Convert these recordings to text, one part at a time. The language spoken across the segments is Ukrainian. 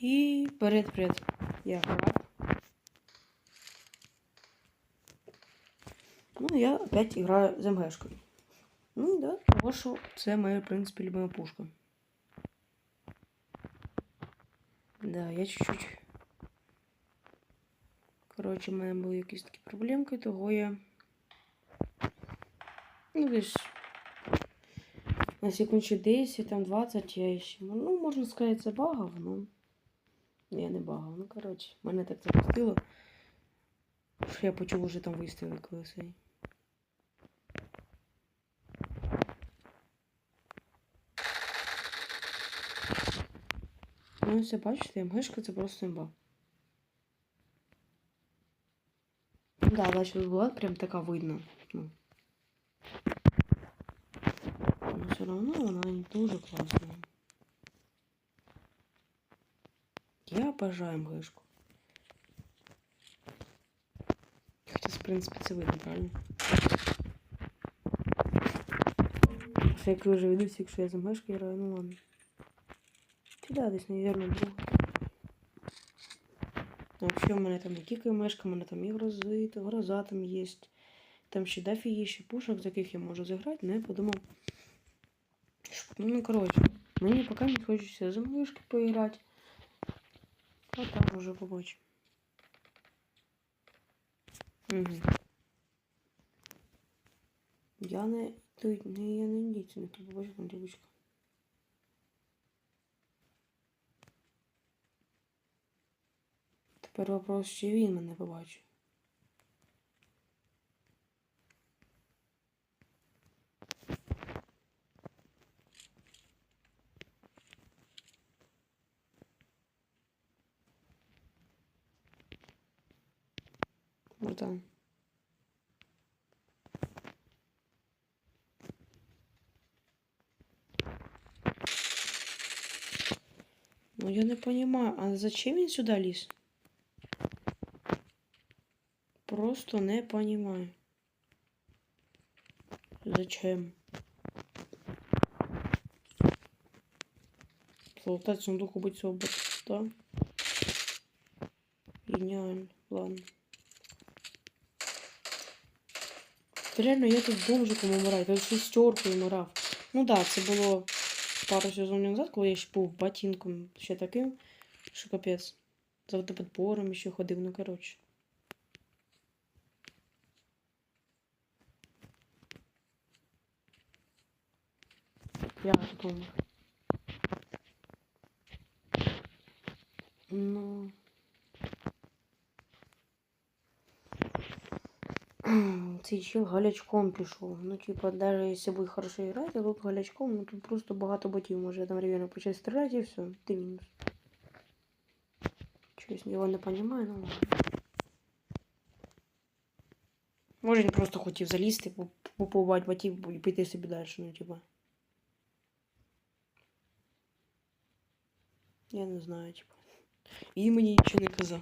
І вперед-вперед. Я грав. Ну, я опять играю з МГшкою. Ну да, того що це моя, в принципі, любима пушка. Да, я чуть-чуть. Коротше, в мене були якісь такі проблемки, того я. Ну, десь на секунд 10, там 20 я ще. Ну, можна сказати, це багав, ну. Я не багав. Ну, коротше, мене так запустило. Що я почув уже там вистріли колесей. Ну, все бачите, МГшка це просто імба. Да, бачу, була прям така видно. Ну. Но все равно вона дуже класна. Я обожаю МГшку. Хоча, в принципі, це видно, правильно? Що як вже ведуться, якщо я за МГшкою граю, ну ладно. Чи да, десь, наверное, друг. Ну, Вообще у мене там не тільки мешка, у мене там і грози, то гроза там є. Там ще дофіги ще пушок, за яких я можу заграти, але я подумав. Ну, ну коротше, мені поки не хочеться за мишки поіграти. А там уже побачимо. Угу. Я не тут не я не індійці, не то побачу там дівчинка. Тепер вопрос, чи він мене побачить. Братан. Ну я не понимаю, а зачем він сюди ліз? Просто не понимаю. Зачем? Золотать сундук убить свого да? Гениально. Ладно. Та Реально, я тут бомжиком умираю, тут шестеркою умирав. Ну да, це було пару сезонів назад, коли я ще був ботинком ще таким, що капець. За автоподбором ще ходив, ну коротше. Я умер. Ну. Цей чел галячком пішов. Ну, типа, даже если будет хорошо играть, тут галячком, ну тут просто багато ботів може одновременно почать стріляти і все, ти мінус. Чогось його не понимаю, ну ладно. Може він просто хотів залізти, попувати ботів і піти собі далі, ну типа. Я не знаю, типа. І мені нічого не казав.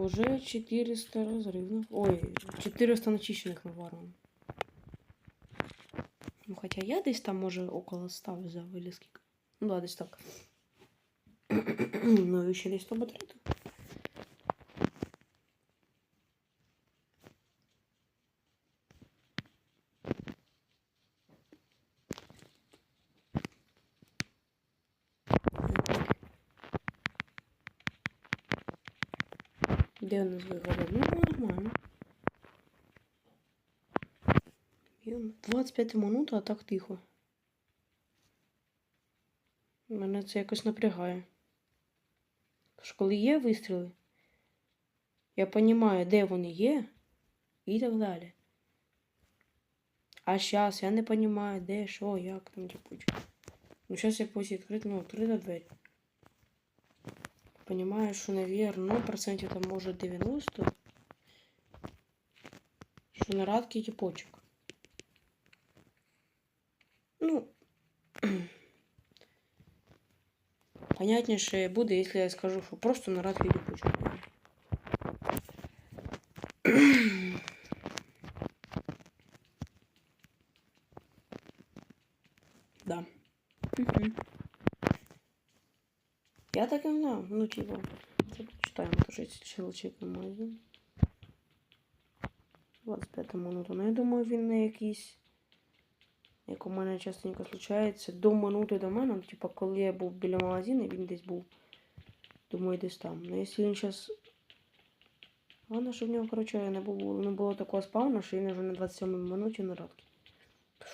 Уже 400 разрывных. Ой, 400 начищенных наваром. Ну, хотя я десь там, може, около 100 взяв или скільки. Ну, да, десь так. ну, ще десь 100 батарей. Де у нас виграли? Ну, нормально. Йо, 25 минут, а так тихо. Мене це якось напрягає. Тож коли є вистріли, я розумію, де вони є і так далі. А зараз я не розумію, де, що, як там типу. Ну, зараз я відкрити, ну, відкрита двері. Понимаю, что, наверное, ну, процентів там може 90. Що на радки типочок. Ну, понятніше буде, якщо я скажу, що просто на радки типочок. Я так і знав, ну типа. Це прочитаємо, то що чоловічий магазин. 25 минута. Ну я думаю, він не якийсь. Як у мене частенько случається, до минути до мене, ну, типа, коли я був біля магазину, він десь був. Думаю, десь там. Ну якщо він зараз. Головне, щоб в нього, коротше, не було, не було такого спавна, що він вже на 27 минуті на радки.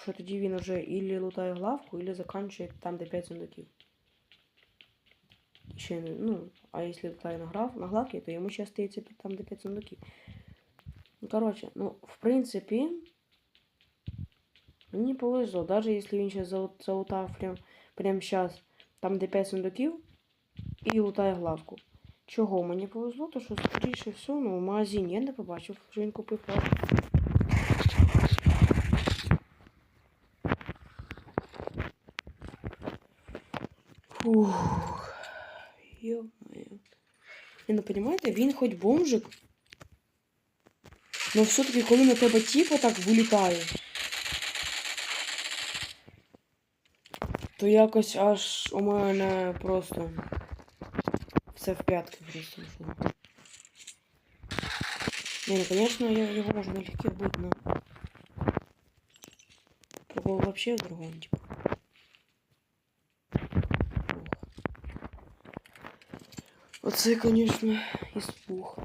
Що тоді він вже ілі лутає главку, ілі заканчує там, де 5 сундуків. Ще ну, а якщо лутає на, грав, на главки, то йому ще стається там, де 5 сундуків. Ну, короче, ну, в принципі, мені повезло, даже если він заут- залутав прям, прям сейчас, там де 5 сундуків, і лутає главку. Чого мені повезло, то що, скоріше все, ну, в магазині я не побачив, що він купив главку. Ви не розумієте, він хоч бомжик, Ну все-таки, коли на тебе типу так вилітає, то якось аж у мене просто все в п'ятки просто йшло. Не, ну конечно, я его можно налегке быть, но вообще в другом, типа. Оце, звісно, іспух.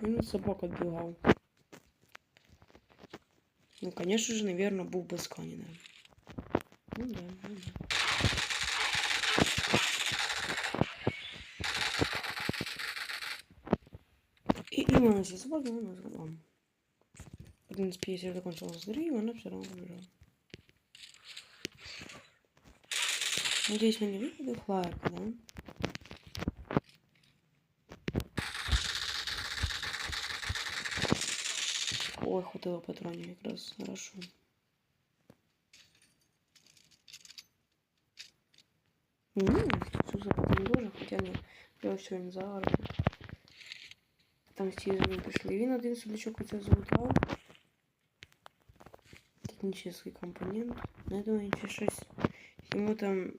Ну, собака бігав. Ну, конечно же, наверное, был бы каніна. Ну да, ну да. И именно сейчас собака, ну, Один из пьесер закончил взрыв, она все равно убежала. Надеюсь, мы не выпадет флайер, да? Ой, хватило патронів якраз, хорошо. Ну, що за потом дуже, хоча ні, я ось сьогодні зараз. Там всі з ним пішли. Він один сундучок оце залутав. Технічний компонент. Ну, я думаю, чи щось. Йому там.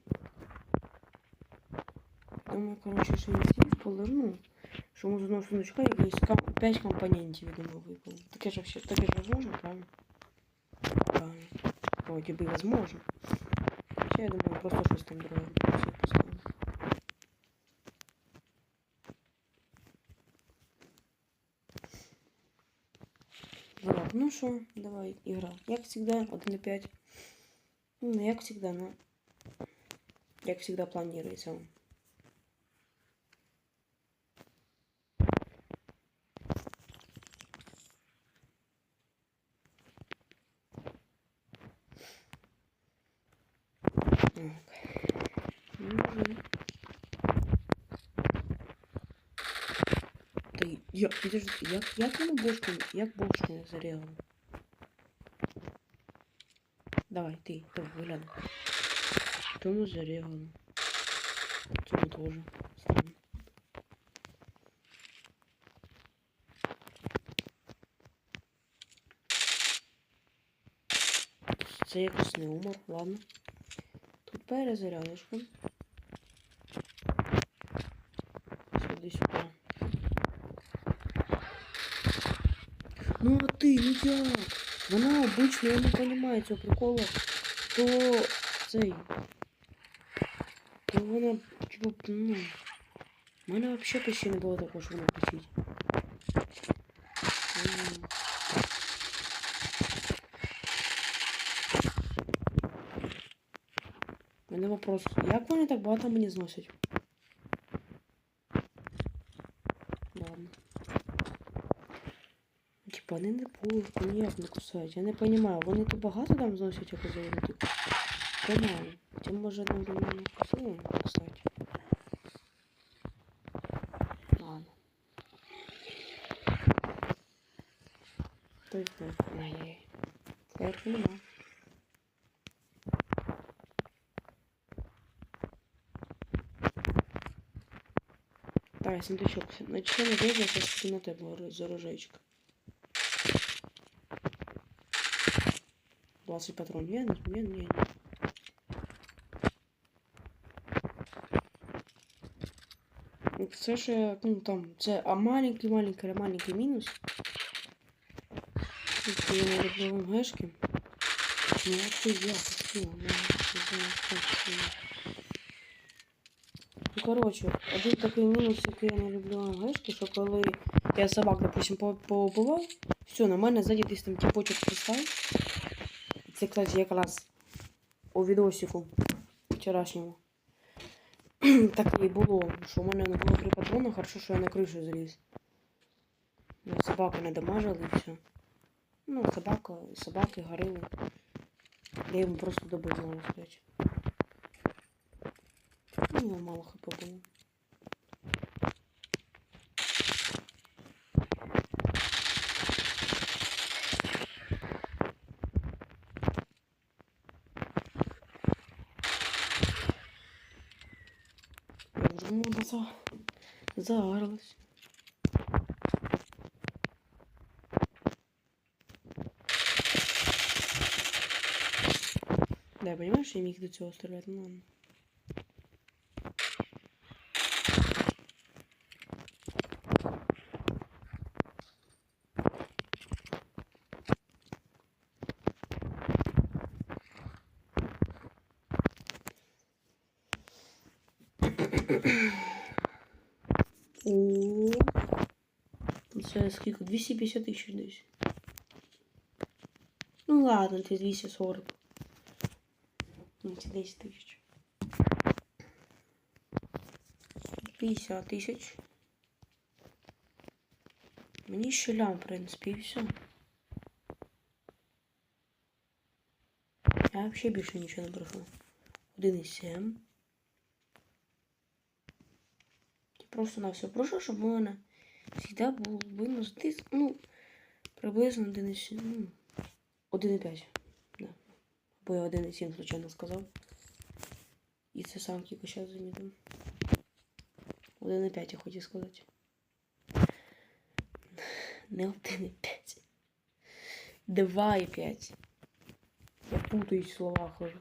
Думаю, коротше, що він стів повернув. Що йому з одного сундучка якісь 5 компонентів, я думаю, випало. Таке ж вообще, таке ж возможно, правильно? Правильно. Вроде бы возможно. Хотя я думаю, просто щось там друге. Все поставимо. Вот, ну что, давай, игра. Як всегда, 1 на 5. Ну, як всегда, ну. Як всегда планируется. Я, підожди, як, як воно бошку, як бошку не зарягало? Давай, ти, давай, виглядай. Тому зарягало. Цьому теж. Странно. Це якось не умер, ладно. Тут перезарядочка. Ну? Вона обично, я не розумію цього приколу. То цей. То вона, типу, ну. У мене взагалі почти не було такого, що вона кричить. У мене вопрос. Як вони так багато мені зносять? Ладно. Типа вони не пушку, ніяк не кусають. Я не розумію, вони то багато там зносять, як завернути. Помалу. Хоча може нам мене кусили, кстати. Ладно. Той. Ай-яй. Флешку нема. Давай, сундучок. Начнем бегать, сейчас на тебе за 20 патрон. Я не я, я, Ну, Це ще, ну там, це а маленький, маленький, маленький мінус. Тобто я не люблю МГшки. Ну, а ти я хотіла, ну, не знаю, що це. Ну, коротше, один такий мінус, який я не люблю МГшки, що коли я собак, допустим, по- поубивав, все, на мене ззаді десь там тіпочок пристав. Це, кстати, якраз у відосику вчорашньому. так і було, що у мене не було три патрона, хорошо, що я на кришу заліз. Ну, Собаку не дамажили і все. Ну, собака, собаки горили. Я йому просто добив, можна сказати. Ну, мало хп було. Можна за... заарилась. Да, що я міг до цього стріляти, ну ладно. О, це скільки? 250 тисяч десь. Ну ладно, це 240. Ну, це 10 тисяч. 50 тисяч. Мені ще лям, в принципі, і все. Я взагалі більше нічого не прошу. 1,7. Просто на все прошу, щоб у мене завжди був винос десь, ну, приблизно 1,7. Ну, 1,5. Да. Бо я 1,7 случайно сказав. І це сам тільки зараз замітив. 1,5 я хотів сказати. Не 1,5. 2,5. Я путаюсь в словах уже.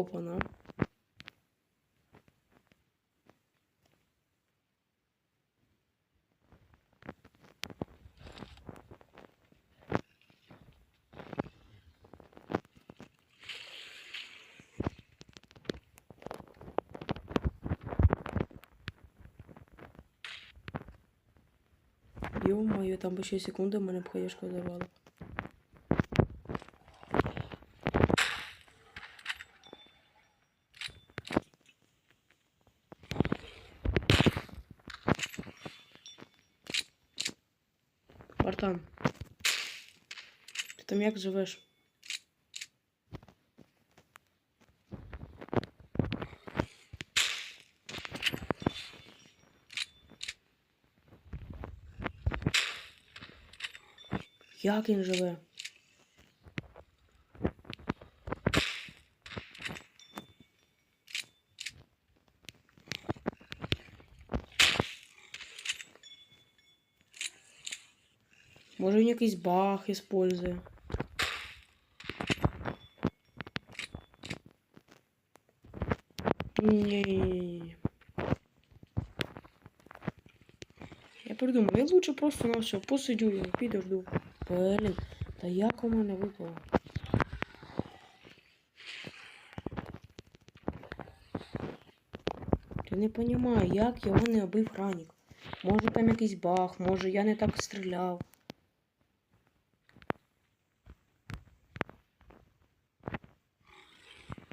Опа-на. Ё-моё, там бы ще секунди мене б хаєшка давала. Бартан. Ти там як живеш? Як він живе? Може він якийсь баг использує. Ні. Я придумав, я лучше просто на все посидю і підожду. Блін, та як у мене випало? Я не розумію, як його не обив ранік. Може там якийсь баг, може я не так стріляв.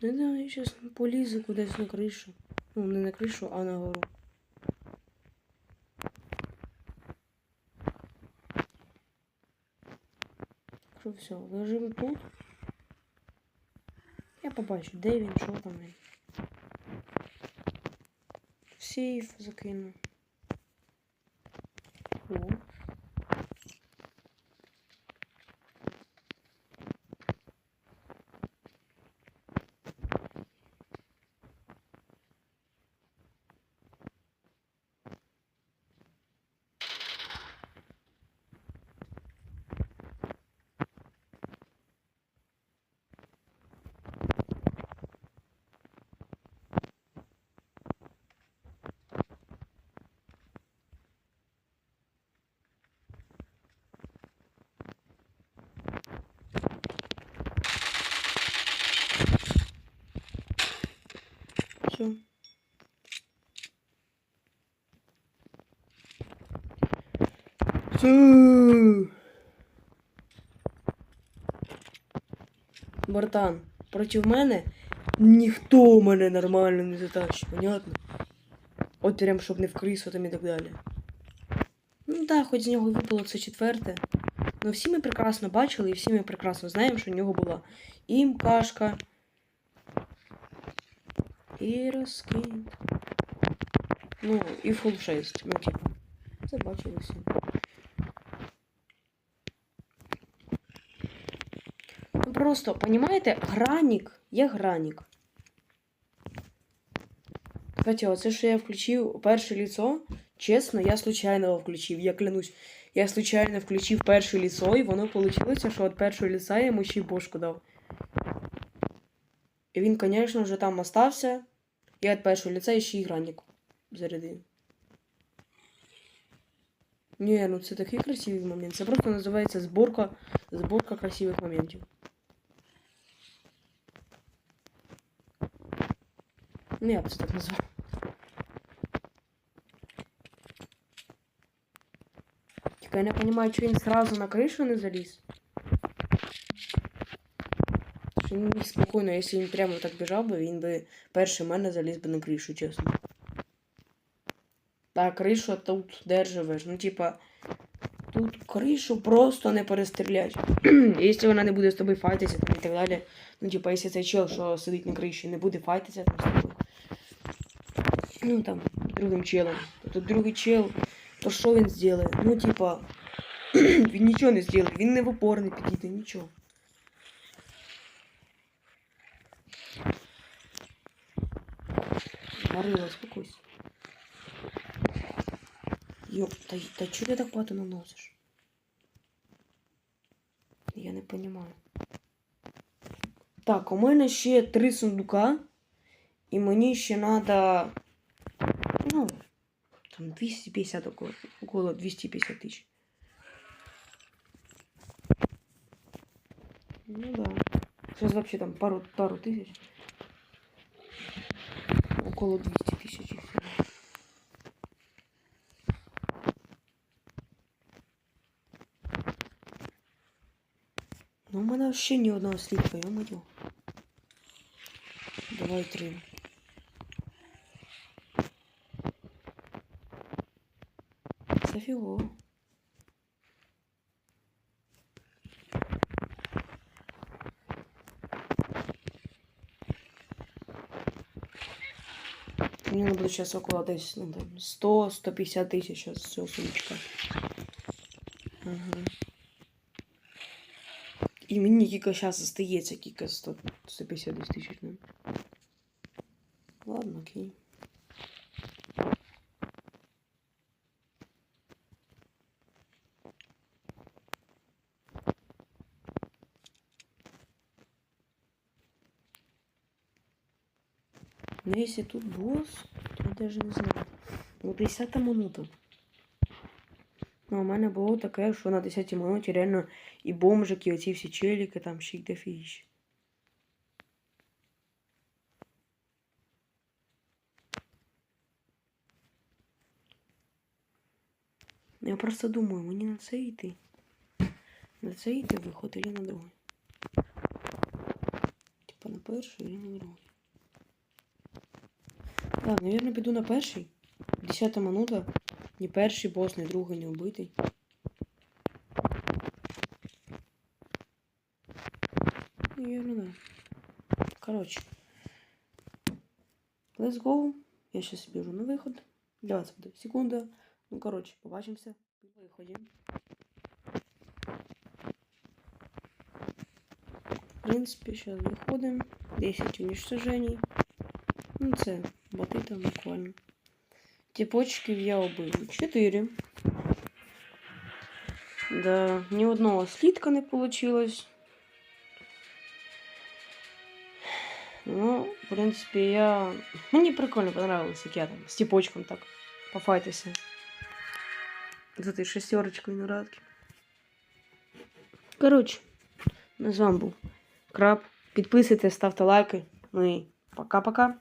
Не знаю, я зараз полізу кудись на кришу. Ну, не на кришу, а на гору. Що все, лежимо тут. Я побачу, де він, що там. Сейф закину. Все. Братан, проти мене ніхто мене нормально не затащить, понятно? От прям щоб не в крису там і так далі. Ну так, хоч з нього випало це четверте. Ну всі ми прекрасно бачили і всі ми прекрасно знаємо, що в нього була і мкашка, і розкид. Ну, і фул 6. Ну, типу. Це. Ну просто, понімаєте, гранік є гранік. Кстати, оце, що я включив перше ліцо, чесно, я случайно його включив, я клянусь. Я случайно включив перше ліцо, і воно вийшло, що від першого ліса я йому ще й бошку дав. І він, звісно, вже там остався. Я від першого ліця ще й гранік зарядив. Ні, ну це такий красивий момент. Це просто називається зборка, зборка красивих моментів. Ну, я б це так назвав. Тільки я не розумію, чи він сразу на кришу не заліз. Що він міг спокійно, якщо він прямо так біжав би, він би перший мене заліз би на кришу, чесно. Так, кришу тут де живеш. Ну, типа, тут кришу просто не перестрілять. якщо вона не буде з тобою файтитися там і так далі. Ну, типа, якщо цей чел, що сидить на криші, не буде файтитися там з тобою. Ну там, другим челом. Тут другий чел, то що він зробить? Ну, типа, він нічого не зробить, він не в опор не підійде, нічого. Марила, успокойся. Ёп, та, та чого ти так багато наносиш? Я не понимаю. Так, у мене ще три сундука. І мені ще надо. Ну, там 250 около, около 250 тысяч. Ну да. Сейчас вообще там пару, пару тысяч. Около 200 тысяч и. Ну, у мене вообще ні одного сліпка, я маю. Давай три. Це фігово. Буде зараз около десь ну, 100-150 тисяч зараз з цього сумочка. Ага. І мені тільки зараз остається тільки 100, 150 десь тисяч. Ну. Ладно, окей. Ну, если тут босс, даже не знаю. Ну, 10 минута. Ну, у мене було таке, що на 10 минуті реально і бомжики, і оці всі челіки, там ще й дофіг. Я просто думаю, мені на це йти. На це йти виход или на другий. Типа на перший или на другий. Так, наверное, піду на перший. Десята минута. Ні перший бос, ні другий, ні убитий. Наверное, да. Короче. Let's go. Я сейчас біжу на. Для вас секунда. Ну, коротше, побачимося. На виході. В принципі, зараз виходимо. 10 уничтожений. Ну, це боти там буквально. Типочків я убив 4. Да, ні одного слідка не получилось. Ну, в принципе, я... Мне прикольно понравилось, як я там с типочком так пофайтися. З этой шестерочкой на радке. Короче, з вами був Краб. Підписуйтесь, ставте лайки. Ну і пока-пока.